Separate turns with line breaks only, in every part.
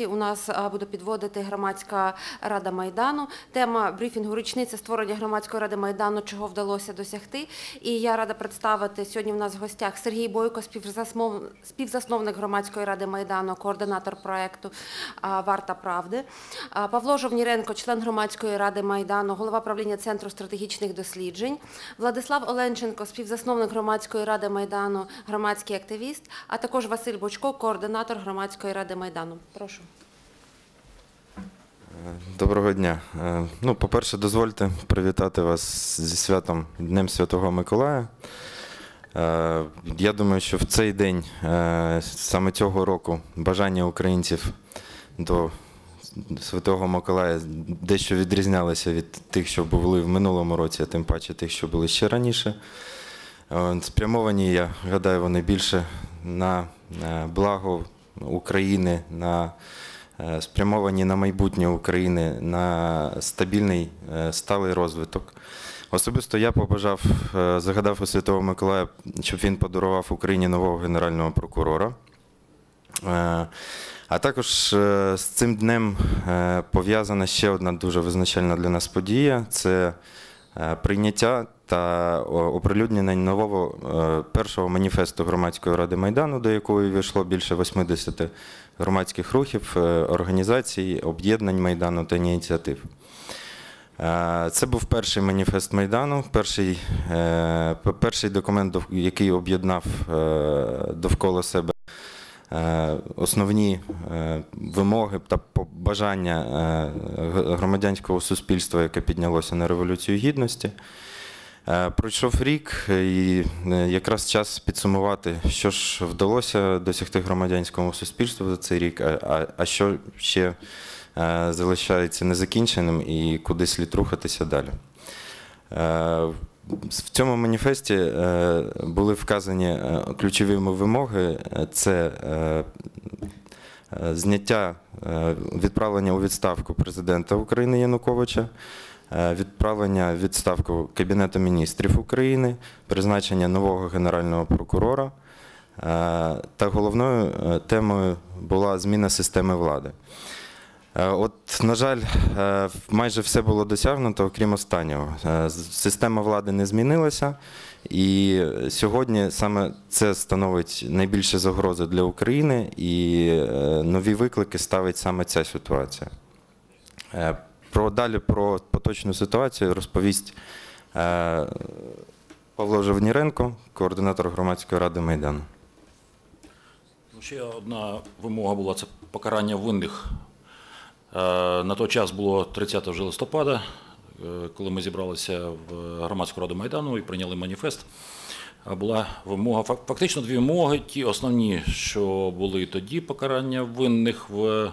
У нас буде підводити громадська рада майдану. Тема брифінгу річниця створення громадської ради майдану, чого вдалося досягти. І я рада представити сьогодні. В нас в гостях Сергій Бойко, співзасновник громадської ради майдану, координатор проекту а, Варта правди. Павло Жовніренко, член громадської ради майдану, голова правління центру стратегічних досліджень. Владислав Оленченко, співзасновник громадської ради майдану, громадський активіст, а також Василь Бочко, координатор громадської ради майдану. Прошу.
Доброго дня. Е, Ну, по-перше, дозвольте привітати вас зі святом Днем Святого Миколая. Е, Я думаю, що в цей день, е, саме цього року, бажання українців до Святого Миколая дещо відрізнялися від тих, що були в минулому році, а тим паче тих, що були ще раніше. Спрямовані, я гадаю, вони більше на благо України, на спрямовані на майбутнє України, на стабільний е, сталий розвиток. Особисто я побажав, е, загадав у Святого Миколая, щоб він подарував Україні нового генерального прокурора. Е, А також е, з цим днем е, пов'язана ще одна дуже визначальна для нас подія це е, прийняття та оприлюднення нового е, першого маніфесту громадської ради Майдану, до якої війшло більше 80 громадських рухів, е, організацій, об'єднань Майдану та ініціатив. Е, Це був перший маніфест Майдану, перший, перший документ, який об'єднав довкола себе основні вимоги та побажання е, громадянського суспільства, яке піднялося на Революцію Гідності. Е, Пройшов рік, і е, якраз час підсумувати, що ж вдалося досягти громадянському суспільству за цей рік, а, а, що ще е, залишається незакінченим і куди слід рухатися далі. Е, В цьому маніфесті е, були вказані е, ключові вимоги: це е, е, зняття е, відправлення у відставку президента України Януковича, е, відправлення в відставку Кабінету міністрів України, призначення нового генерального прокурора. е, Та головною е, темою була зміна системи влади. Е, От, на жаль, е, майже все було досягнуто, окрім останнього. Е, Система влади не змінилася, і сьогодні саме це становить найбільше загрози для України, і е, нові виклики ставить саме ця ситуація. Про далі про поточну ситуацію розповість е, Павло Жовніренко, координатор громадської ради Майдану.
Ну, Ще одна вимога була це покарання винних. Е, На той час було 30 вже листопада, е, коли ми зібралися в громадську раду Майдану і прийняли маніфест. Е, Була вимога, фак- фактично дві вимоги, ті основні, що були тоді покарання винних в е,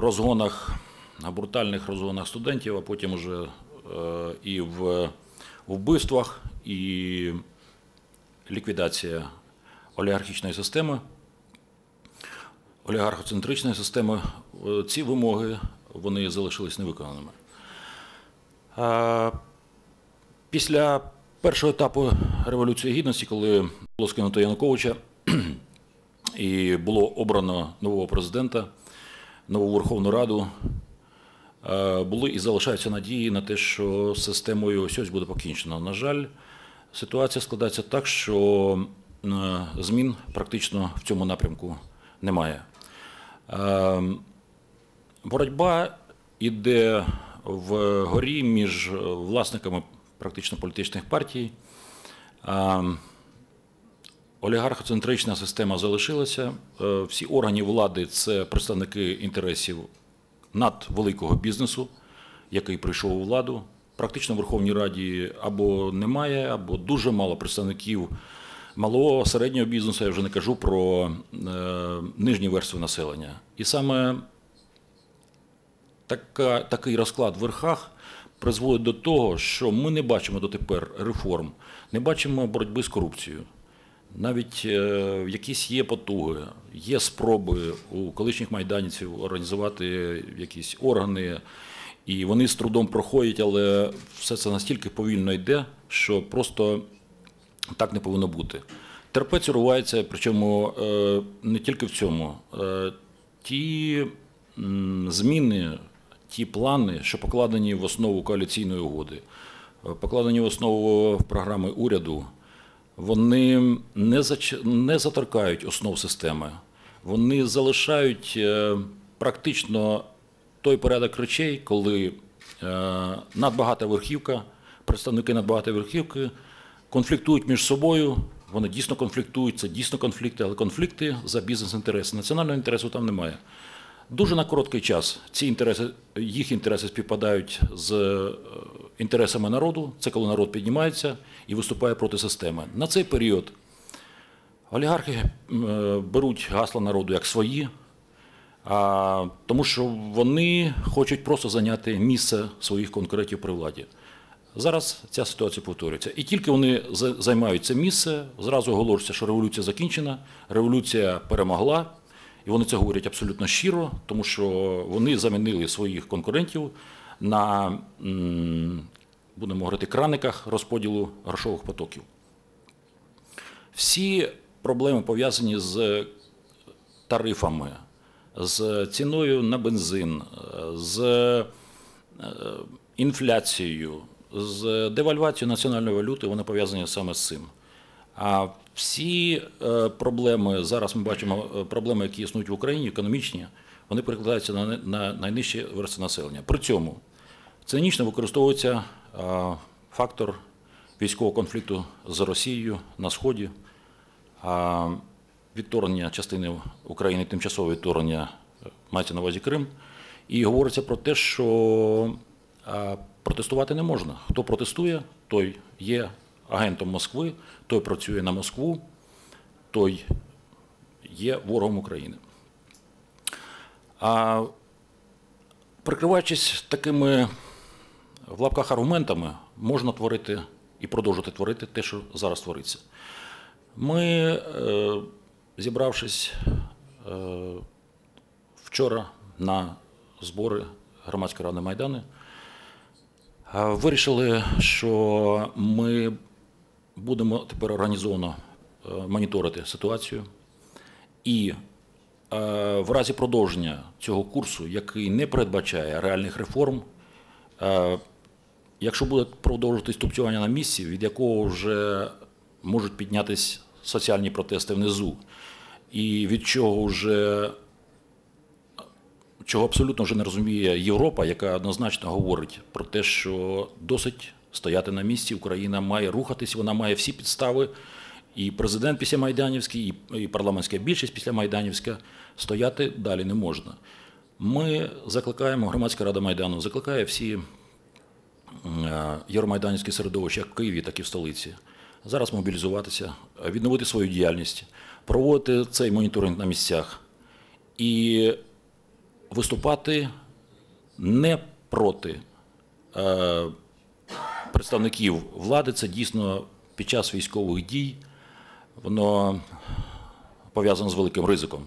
розгонах, на брутальних розгонах студентів, а потім уже е, і в вбивствах, і ліквідація олігархічної системи, олігархоцентричної системи, е, ці вимоги вони залишились невиконаними. Після першого етапу Революції Гідності, коли було скинуто Януковича і було обрано нового президента, нову Верховну Раду, е, були і залишаються надії на те, що системою ось ось буде покінчено. На жаль, ситуація складається так, що е, змін практично в цьому напрямку немає. Е, Боротьба йде вгорі між власниками практично політичних партій. Е, Олігархоцентрична система залишилася. Е, Всі органи влади це представники інтересів надвеликого бізнесу, який прийшов у владу. Практично в Верховній Раді або немає, або дуже мало представників малого середнього бізнесу. Я вже не кажу про е, нижні верстви населення. І саме така, такий розклад в верхах призводить до того, що ми не бачимо дотепер реформ, не бачимо боротьби з корупцією. Навіть е, якісь є потуги, є спроби у колишніх майданівців організувати якісь органи, і вони з трудом проходять, але все це настільки повільно йде, що просто так не повинно бути. Терпець урувається, причому е, не тільки в цьому. Е, ті м, зміни, ті плани, що покладені в основу коаліційної угоди, е, покладені в основу програми уряду, вони не, зач... не заторкають основ системи. Вони залишають е, практично той порядок речей, коли е, надбагата верхівка, представники надбагатої верхівки конфліктують між собою. Вони дійсно конфліктують, це дійсно конфлікти, але конфлікти за бізнес-інтереси. Національного інтересу там немає. Дуже на короткий час ці інтереси, їх інтереси співпадають з е, інтересами народу. Це коли народ піднімається і виступає проти системи. На цей період олігархи е, беруть гасла народу як свої, тому що вони хочуть просто зайняти місце своїх конкурентів при владі. Зараз ця ситуація повторюється. І тільки вони займають це місце, зразу оголошується, що революція закінчена, революція перемогла, і вони це говорять абсолютно щиро, тому що вони замінили своїх конкурентів на, будемо говорити, краниках розподілу грошових потоків. Всі проблеми пов'язані з тарифами, з ціною на бензин, з е, інфляцією, з девальвацією національної валюти, вони пов'язані саме з цим. А всі е, проблеми, зараз ми бачимо е, проблеми, які існують в Україні, економічні, вони перекладаються на, найнижчі верстви населення. При цьому цинічно використовується е, фактор військового конфлікту з Росією на Сході, відторгнення частини України, тимчасове відторгнення, мається на увазі Крим, і говориться про те, що протестувати не можна. Хто протестує, той є агентом Москви, той працює на Москву, той є ворогом України. А прикриваючись такими в лапках аргументами, можна творити і продовжувати творити те, що зараз твориться. Ми, е, зібравшись е, вчора на збори громадської ради Майдану, е, вирішили, що ми будемо тепер організовано е, моніторити ситуацію. І е, в разі продовження цього курсу, який не передбачає реальних реформ, е, якщо буде продовжуватись тупцювання на місці, від якого вже можуть піднятися соціальні протести внизу, і від чого вже чого абсолютно вже не розуміє Європа, яка однозначно говорить про те, що досить стояти на місці, Україна має рухатись, вона має всі підстави. І президент після Майданівський, і парламентська більшість після Майданівська стояти далі не можна. Ми закликаємо, громадська рада Майдану закликає всі е, євромайданівські середовища як в Києві, так і в столиці. Зараз мобілізуватися, відновити свою діяльність, проводити цей моніторинг на місцях і виступати не проти е, представників влади. Це дійсно під час військових дій воно пов'язано з великим ризиком.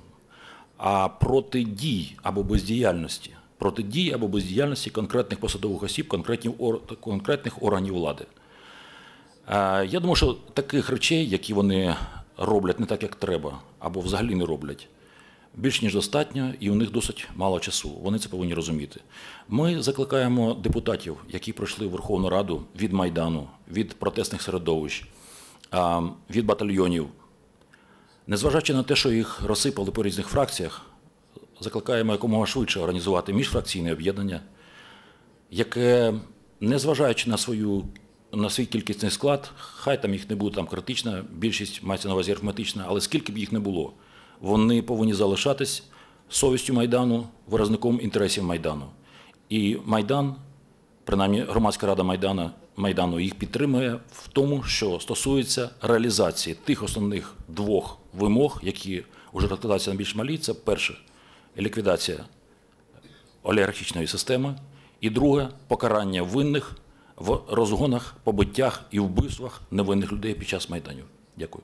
А проти дій або бездіяльності, проти дій або бездіяльності конкретних посадових осіб, конкретних, конкретних органів влади. Е, Я думаю, що таких речей, які вони роблять не так, як треба, або взагалі не роблять, більш ніж достатньо, і у них досить мало часу. Вони це повинні розуміти. Ми закликаємо депутатів, які пройшли в Верховну Раду від Майдану, від протестних середовищ, від батальйонів. Незважаючи на те, що їх розсипали по різних фракціях, закликаємо якомога швидше організувати міжфракційне об'єднання, яке, незважаючи на свою на свій кількісний склад, хай там їх не буде там критична, більшість мається на увазі арифметична, але скільки б їх не було, вони повинні залишатись совістю Майдану, виразником інтересів Майдану. І Майдан, принаймні громадська рада Майдана, Майдану, їх підтримує в тому, що стосується реалізації тих основних двох вимог, які вже розкладаються на більш малі. Це перше ліквідація олігархічної системи, і друге покарання винних в розгонах, побиттях і вбивствах невинних людей під час майданів. Дякую.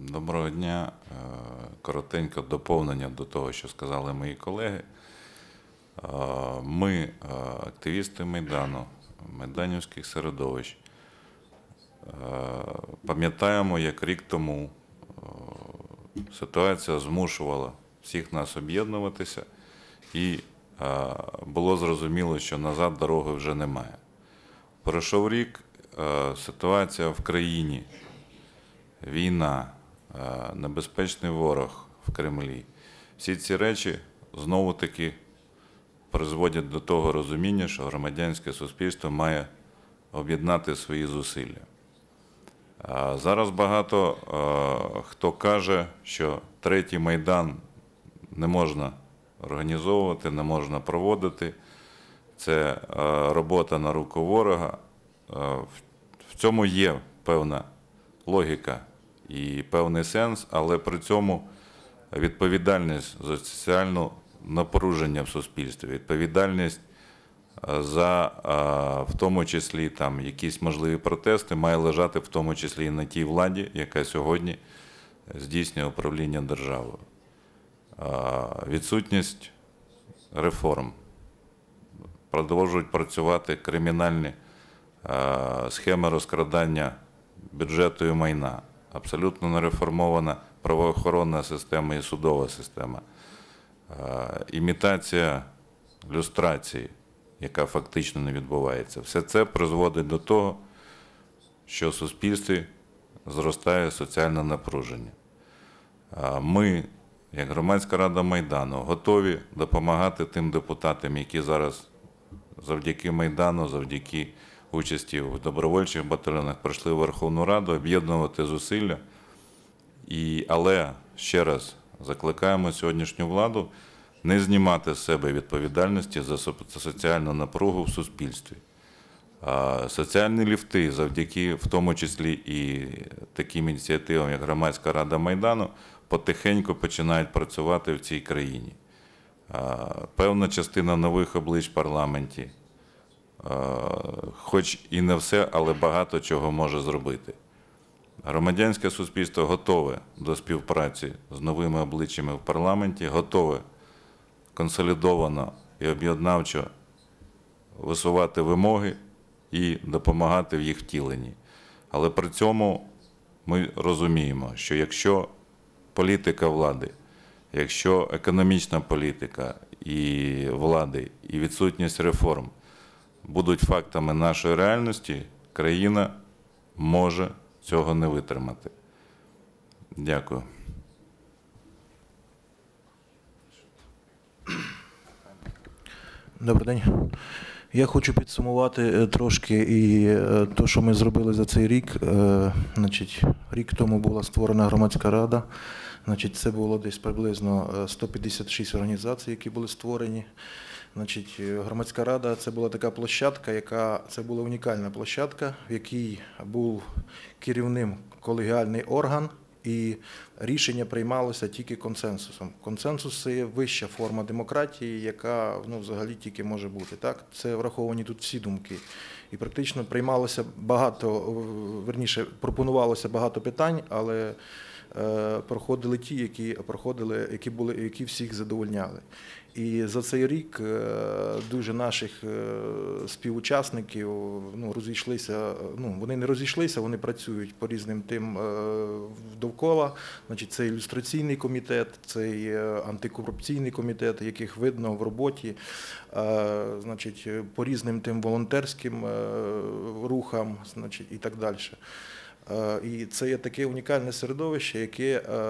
Доброго дня. Е, Коротенько доповнення до того, що сказали мої колеги. Е, Ми, е, активісти Майдану, майданівських середовищ, пам'ятаємо, як рік тому е, ситуація змушувала всіх нас об'єднуватися, і е, було зрозуміло, що назад дороги вже немає. Пройшов рік, е, ситуація в країні, війна, е, небезпечний ворог в Кремлі. Всі ці речі знову-таки призводять до того розуміння, що громадянське суспільство має об'єднати свої зусилля. Зараз багато е, хто каже, що третій майдан не можна організовувати, не можна проводити. Це е, робота на руку ворога. Е, В цьому є певна логіка і певний сенс, але при цьому відповідальність за соціальне напруження в суспільстві, відповідальність за в тому числі там якісь можливі протести має лежати в тому числі і на тій владі, яка сьогодні здійснює управління державою. Відсутність реформ. Продовжують працювати кримінальні схеми розкрадання бюджету і майна. Абсолютно не реформована правоохоронна система і судова система. Е, Імітація люстрації, яка фактично не відбувається. Все це призводить до того, що в суспільстві зростає соціальне напруження. Ми, як громадська рада Майдану, готові допомагати тим депутатам, які зараз завдяки Майдану, завдяки участі в добровольчих батальйонах прийшли в Верховну Раду, об'єднувати зусилля. І, але ще раз закликаємо сьогоднішню владу не знімати з себе відповідальності за соціальну напругу в суспільстві. Соціальні ліфти, завдяки в тому числі і таким ініціативам, як Громадська Рада Майдану, потихеньку починають працювати в цій країні. Певна частина нових облич в парламенті, хоч і не все, але багато чого може зробити. Громадянське суспільство готове до співпраці з новими обличчями в парламенті, готове консолідовано і об'єднавчо висувати вимоги і допомагати в їх втіленні. Але при цьому ми розуміємо, що якщо політика влади, якщо економічна політика і влади, і відсутність реформ будуть фактами нашої реальності, країна може цього не витримати. Дякую.
Добрий день. Я хочу підсумувати е, трошки і е, те, що ми зробили за цей рік. Е, Значить, рік тому була створена громадська рада. Значить, це було десь приблизно е, 156 організацій, які були створені. Значить, е, громадська рада це була така площадка, яка це була унікальна площадка, в якій був керівним колегіальний орган, і рішення приймалося тільки консенсусом. Консенсус це є вища форма демократії, яка ну, взагалі тільки може бути. Так? Це враховані тут всі думки. І практично приймалося багато, верніше, пропонувалося багато питань, але проходили ті, які проходили, які були, які всіх задовольняли. І за цей рік е, дуже наших е, співучасників ну, розійшлися. Ну, вони не розійшлися, вони працюють по різним тим е, довкола. Значить, це ілюстраційний комітет, це е, антикорупційний комітет, яких видно в роботі. Е, Значить, по різним тим волонтерським е, рухам, значить, і так далі. Е, І це є таке унікальне середовище, яке е,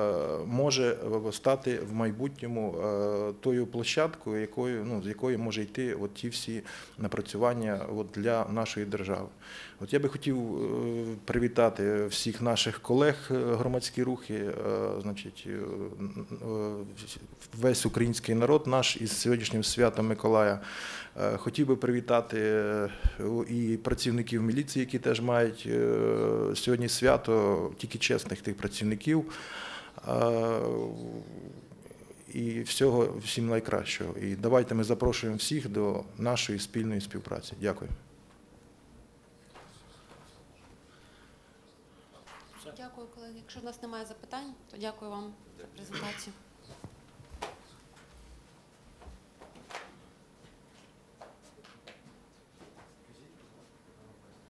може стати в майбутньому е, тою площадкою, якою, ну, з якої може йти от ті всі напрацювання от для нашої держави. От я би хотів е, привітати всіх наших колег е, громадські рухи, е, значить, весь український народ наш із сьогоднішнім святом Миколая. Хотів би привітати і працівників міліції, які теж мають сьогодні свято, тільки чесних тих працівників. І всього всім найкращого. І давайте ми запрошуємо всіх до нашої спільної співпраці. Дякую.
Дякую, колеги. Якщо в нас немає запитань, то дякую вам за презентацію.